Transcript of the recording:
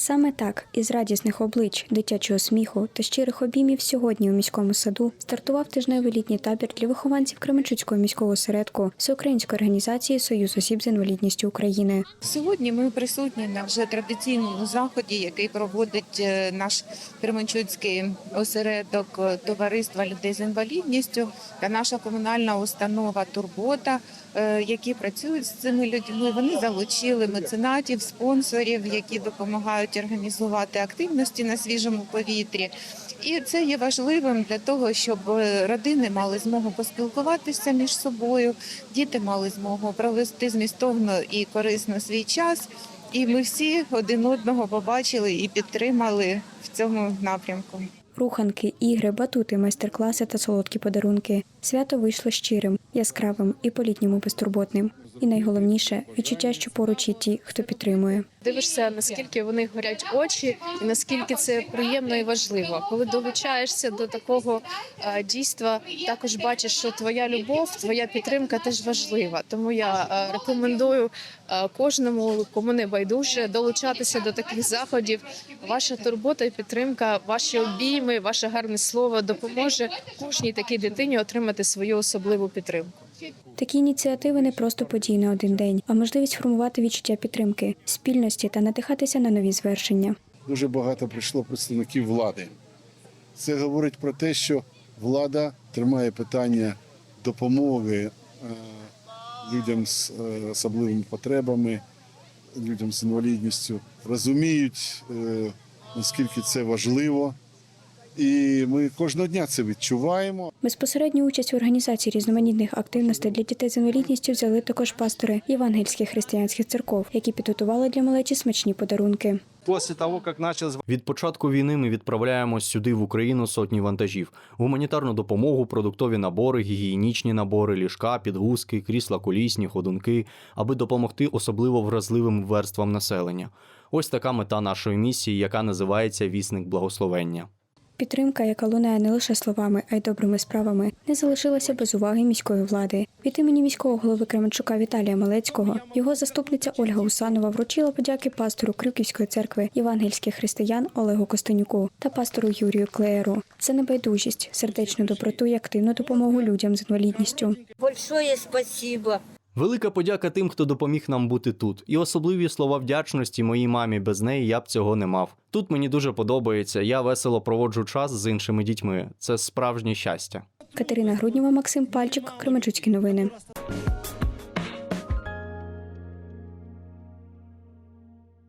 Саме так, із радісних облич, дитячого сміху та щирих обіймів сьогодні у міському саду стартував тижневий літній табір для вихованців Кременчуцького міського осередку Всеукраїнської організації Союз осіб з інвалідністю України. Сьогодні ми присутні на вже традиційному заході, який проводить е, наш Кременчуцький осередок е, товариства людей з інвалідністю та наша комунальна установа Турбота, е, які працюють з цими людьми. Вони залучили меценатів, спонсорів, які допомагають організувати активності на свіжому повітрі. І це є важливим для того, щоб родини мали змогу поспілкуватися між собою, діти мали змогу провести змістовно і корисно свій час. І ми всі один одного побачили і підтримали в цьому напрямку. Руханки, ігри, батути, майстер-класи та солодкі подарунки. Свято вийшло щирим, яскравим і по-літньому безтурботним. І найголовніше відчуття, що поруч є ті, хто підтримує. Дивишся, наскільки в них горять очі, і наскільки це приємно і важливо. Коли долучаєшся до такого е, дійства, також бачиш, що твоя любов, твоя підтримка теж важлива. Тому я е, рекомендую е, кожному, кому не байдуже, долучатися до таких заходів. Ваша турбота і підтримка, ваші обійми, ваше гарне слово допоможе кожній такій дитині отримати свою особливу підтримку. Такі ініціативи не просто події на один день, а можливість формувати відчуття підтримки, спільності та надихатися на нові звершення. дуже багато прийшло представників влади. Це говорить про те, що влада тримає питання допомоги е, людям з е, особливими потребами, людям з інвалідністю, розуміють, е, наскільки це важливо. І ми кожного дня це відчуваємо. Безпосередню участь в організації різноманітних активностей для дітей з інвалідністю взяли також пастори євангельських християнських церков, які підготували для малечі смачні подарунки. После того, как началась Від початку війни ми відправляємо сюди в Україну сотні вантажів, гуманітарну допомогу, продуктові набори, гігієнічні набори, ліжка, підгузки, крісла колісні, ходунки, аби допомогти особливо вразливим верствам населення. Ось така мета нашої місії, яка називається Вісник благословення. Підтримка, яка лунає не лише словами, а й добрими справами, не залишилася без уваги міської влади. Від імені міського голови Кременчука Віталія Малецького його заступниця Ольга Усанова вручила подяки пастору Крюківської церкви євангельських християн Олегу Костенюку та пастору Юрію Клеєру за небайдужість, сердечну доброту і активну допомогу людям з інвалідністю. Большое спасибо. Велика подяка тим, хто допоміг нам бути тут, і особливі слова вдячності моїй мамі. Без неї я б цього не мав. Тут мені дуже подобається. Я весело проводжу час з іншими дітьми. Це справжнє щастя. Катерина Груднєва, Максим Пальчик, Кременчуцькі новини.